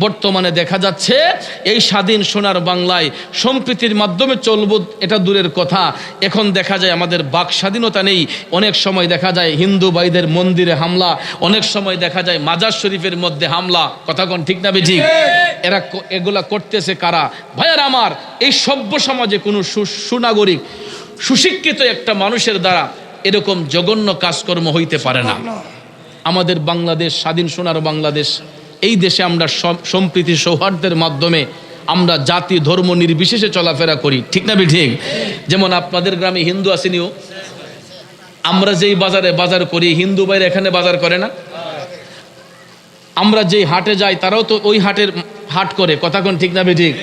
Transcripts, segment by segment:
বর্তমানে দেখা যাচ্ছে এই স্বাধীন সোনার বাংলায় সম্প্রীতির মাধ্যমে চলব এটা দূরের কথা। এখন দেখা যায় আমাদের বাক স্বাধীনতা নেই। অনেক সময় দেখা যায় হিন্দু ভাইদের মন্দিরে হামলা অনেক সময় দেখা যায় মাজার শরীফের মধ্যে হামলা। কথা কোন ঠিক না ঠিক এরা এগুলা করতেছে কারা? ভাইয়ার আমার এই সভ্য সমাজে কোনো সু- সুনাগরিক সুশিক্ষিত একটা মানুষের দ্বারা এরকম জঘন্য কাজকর্ম হইতে পারে না। আমাদের বাংলাদেশ স্বাধীন সোনার বাংলাদেশ এই দেশে আমরা সম- সম্প্রীতি সৌহার্দ্যের মাধ্যমে আমরা জাতি, ধর্ম নির্বিশেষে চলাফেরা করি। ঠিক না ঠিক যেমন আপনাদের গ্রামে হিন্দু আসেনিও। আমরা যেই বাজারে বাজার করি, হিন্দু বাইরে এখানে বাজার করে না। আমরা যেই হাটে যাই, তারাও তো ওই হাটের হাট করে। কথা কোন ঠিক না ঠিক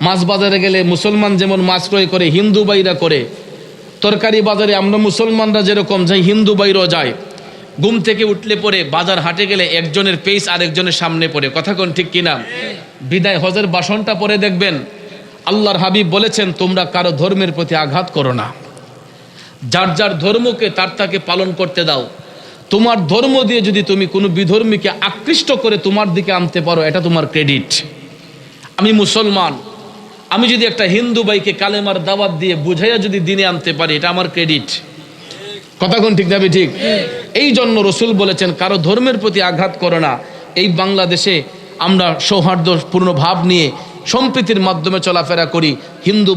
মাছ বাজারে গেলে মুসলমান যেমন মাছ ক্রয় করে, হিন্দু বাইরা করে। তরকারি বাজারে আমরা মুসলমানরা যেরকম, যাই হিন্দু বাইরও যায়। ঘুম থেকে উঠলে পরে বাজার হাটে গেলে একজনের পেস আরেকজনের সামনে পড়ে। কথা কোন ঠিক কিনা? বিদায় হজের বাসনটা পরে দেখবেন। আল্লাহর হাবিব বলেছেন, তোমরা কারও ধর্মের প্রতি আঘাত করো না। যার যার ধর্মকে তার তাকে পালন করতে দাও। তোমার ধর্ম দিয়ে যদি তুমি কোনো বিধর্মীকে আকৃষ্ট করে তোমার দিকে আনতে পারো, এটা তোমার ক্রেডিট আমি মুসলমান। আমি যদি একটা হিন্দু ভাইকে কালেমার দাওয়াত দিয়ে বুঝাইয়া যদি দিনে আনতে পারি, এটা আমার ক্রেডিট কথা কোন ঠিক যাবে ঠিক। এই জন্য রসুল বলেছেন, কারও ধর্মের প্রতি আঘাত করো না। এই বাংলাদেশে আমরা সৌহার্দ্যপূর্ণ ভাব নিয়ে সম্প্রীতির মাধ্যমে চলাফেরা করি। হিন্দু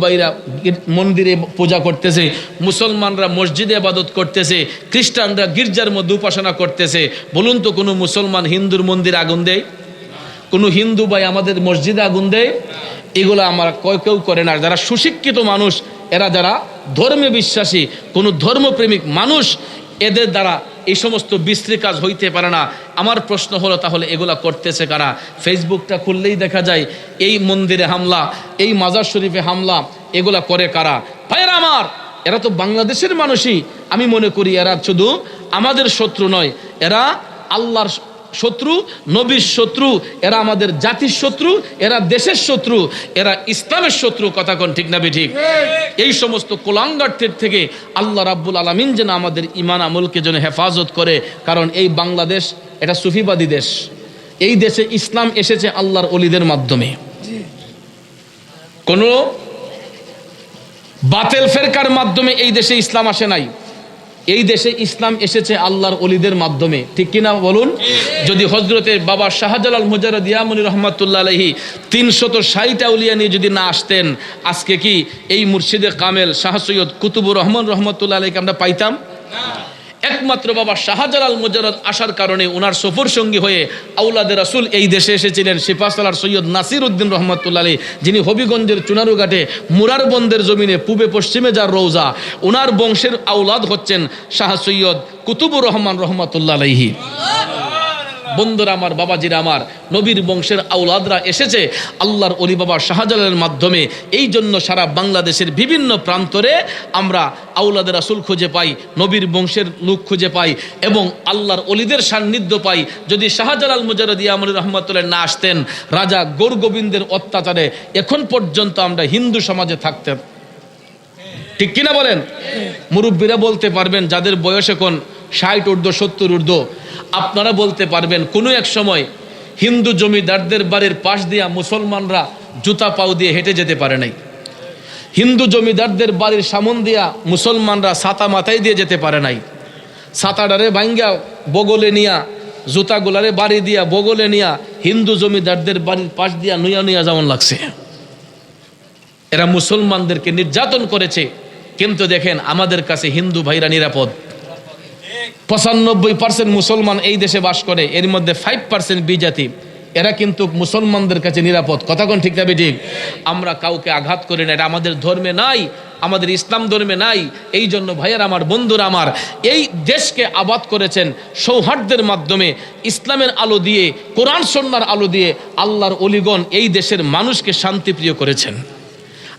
গির- মন্দিরে পূজা করতেছে, মুসলমানরা মসজিদে আবাদত করতেছে, খ্রিস্টানরা গির্জার মধ্যে উপাসনা করতেছে। বলুন তো কোনো মুসলমান হিন্দুর মন্দির আগুন দেয়? কোনো হিন্দু ভাই আমাদের মসজিদে আগুন দেয়, এগুলো আমার কয় কেউ করে না। যারা সুশিক্ষিত মানুষ, এরা যারা ধর্মে বিশ্বাসী, কোনো ধর্মপ্রেমিক মানুষ, এদের দ্বারা এই সমস্ত বিশ্রী কাজ হইতে পারে না। আমার প্রশ্ন হলো, তাহলে এগুলা করতেছে কারা? ফেসবুকটা খুললেই দেখা যায়, এই মন্দিরে হামলা, এই মাজার শরীফে হামলা, এগুলা করে কারা? ভাইয়েরা আমার, এরা তো বাংলাদেশের মানুষই। আমি মনে করি, এরা শুধু আমাদের শত্রু নয়, এরা আল্লাহর শত্রু নবীর শত্রু এরা আমাদের জাতির শত্রু এরা দেশের শত্রু এরা ইসলামের শত্রু কথা কোন ঠিক না ঠিক। এই সমস্ত কোলাঙ্গারদের থেকে আল্লাহ রাব্বুল আলমিন যেন আমাদের ইমান আমলকে যেন হেফাজত করে কারণ এই বাংলাদেশ এটা সুফিবাদী দেশ। এই দেশে ইসলাম এসেছে আল্লাহর অলিদের মাধ্যমে। কোনো বাতেল ফেরকার মাধ্যমে এই দেশে ইসলাম আসে নাই। এই দেশে ইসলাম এসেছে আল্লাহর অলিদের মাধ্যমে। ঠিক কিনা বলুন? যদি হজরতের বাবা শাহজালাল মুজারদ ইয়ামনি রহমতুল্লাহ আলহি তিনশত ষাটটা উলিয়া নিয়ে যদি না আসতেন, আজকে কি এই মুর্শিদে কামেল শাহ সৈয়দ কুতুবুর রহমান রহমতুল্লাহ আলহীকে আমরা পাইতাম? একমাত্র বাবা শাহজালাল মুজারদ আসার কারণে ওনার সফর সঙ্গী হয়ে আউলাদে রাসুল এই দেশে এসেছিলেন। শিফাসলার সৈয়দ নাসির উদ্দিন রহমতুল্লাহ আলী যিনি হবিগঞ্জের চুনারুঘাটে মুরারবন্দের জমিনে পূবে পশ্চিমে যার রৌজা ওনার বংশের আউলাদ হচ্ছেন শাহ সৈয়দ কুতুবুর রহমান রহমতুল্লাহ আলহি বন্ধুরা আমার, বাবাজিরা আমার, নবীর বংশের আউলাদরা এসেছে। আল্লাহর অলি বাবা শাহজালালের মাধ্যমে এই জন্য সারা বাংলাদেশের বিভিন্ন প্রান্তরে আমরা আউলাদের রাসুল খুঁজে পাই, নবীর বংশের লোক খুঁজে পাই এবং আল্লাহর অলিদের সান্নিধ্য পাই। যদি শাহজালাল মুজারদি আমর রহমতুল্লাহ না আসতেন, রাজা গৌর গোবিন্দের অত্যাচারে এখন পর্যন্ত আমরা হিন্দু সমাজে থাকতেন ঠিক কিনা বলেন? মুরব্বীরা বলতে পারবেন, যাদের বয়স এখন ষাট ঊর্ধ্ব, সত্তর ঊর্ধ্ব। আপনারা বলতে পারবেন, কোনো এক সময় হিন্দু জমিদারদের বাড়ির পাশ দিয়া মুসলমানরা জুতা পাও দিয়ে হেঁটে যেতে পারে নাই। হিন্দু জমিদারদের বাড়ির সামন দিয়া মুসলমানরা ছাতা মাথায় দিয়ে যেতে পারে নাই। ছাতাডারে ভাঙ্গা বগলে নিয়া, জুতাগুলারে বাড়ি দিয়া বগলে নিয়া হিন্দু জমিদারদের বাড়ির পাশ দিয়া নুয়া নুয়া যেমন লাগছে। এরা মুসলমানদেরকে নির্যাতন করেছে। কিন্তু দেখেন, আমাদের কাছে হিন্দু ভাইরা নিরাপদ। পঁচানব্বই পার্সেন্ট মুসলমান এই দেশে বাস করে, এর মধ্যে ফাইভ পার্সেন্ট বিজাতি। এরা কিন্তু মুসলমানদের কাছে নিরাপদ। কথা কোন ঠিক যাবে ঠিক আমরা কাউকে আঘাত করি না, এটা আমাদের ধর্মে নাই, আমাদের ইসলাম ধর্মে নাই। এই জন্য ভাইয়ার আমার, বন্ধুরা আমার, এই দেশকে আবাদ করেছেন সৌহার্দ্যের মাধ্যমে, ইসলামের আলো দিয়ে, কোরআন সন্ন্যার আলো দিয়ে, আল্লাহর অলিগণ এই দেশের মানুষকে শান্তিপ্রিয় করেছেন।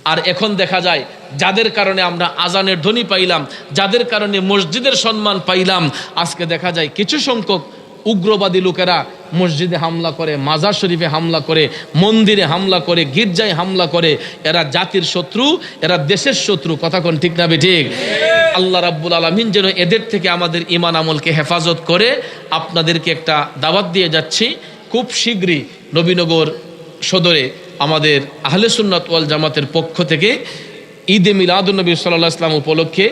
আর এখন দেখা যায়, যাদের কারণে আমরা আজানের ধ্বনি পাইলাম, যাদের কারণে মসজিদের সম্মান পাইলাম, আজকে দেখা যায় কিছু সংখ্যক উগ্রবাদী লোকেরা মসজিদে হামলা করে, মাজার শরীফে হামলা করে, মন্দিরে হামলা করে, গির্জায় হামলা করে। এরা জাতির শত্রু, এরা দেশের শত্রু। কথা কোন ঠিক না ঠিক? আল্লাহ রাব্বুল আলমিন যেন এদের থেকে আমাদের ইমান আমলকে হেফাজত করে। আপনাদেরকে একটা দাওয়াত দিয়ে যাচ্ছি। খুব শীঘ্রই নবীনগর সদরে আমাদের আহলে সুন্নাত ওয়াল জামাতের পক্ষ থেকে ঈদে মিলাদুলনবী সাল্লাহ ইসলাম উপলক্ষে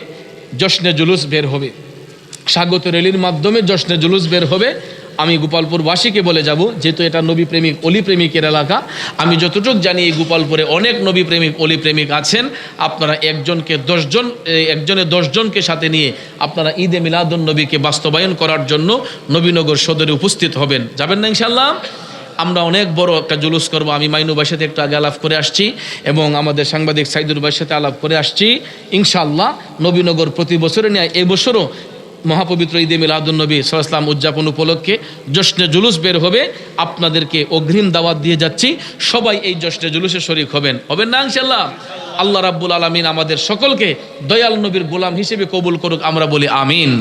জশ্নে জুলুস বের হবে। স্বাগত রেলির মাধ্যমে জশ্নে জুলুস বের হবে। আমি গোপালপুরবাসীকে বলে যাব, যেহেতু এটা নবী প্রেমিক, অলি প্রেমিকের এলাকা, আমি যতটুকু জানি এই গোপালপুরে অনেক নবী প্রেমিক, অলি প্রেমিক আছেন। আপনারা একজনকে দশজন একজনে দশজনকে সাথে নিয়ে আপনারা ঈদে মিলাদুন নবীকে বাস্তবায়ন করার জন্য নবীনগর সদরে উপস্থিত হবেন। যাবেন না ইনশাল্লাহ আমরা অনেক বড় একটা জুলুস করব। আমি মাইনু ভাইয়ের সাথে একটু আগে আলাপ করে আসছি এবং আমাদের সাংবাদিক সাইদুর ভাইয়ের সাথে আলাপ করে আসছি। ইনশাআল্লাহ নবীনগর প্রতি বছরে নেয় এবছরও মহাপবিত্র ঈদে মিলাদুল নবী সাল্লাম উদযাপন উপলক্ষে জশ্নে জুলুস বের হবে। আপনাদেরকে অগ্রিম দাওয়াত দিয়ে যাচ্ছি। সবাই এই জশ্নে জুলুসে শরিক হবেন। হবেন না ইনশাল্লাহ আল্লাহ রাব্বুল আলমিন আমাদের সকলকে দয়াল নবীর গোলাম হিসেবে কবুল করুক, আমরা বলি আমিন।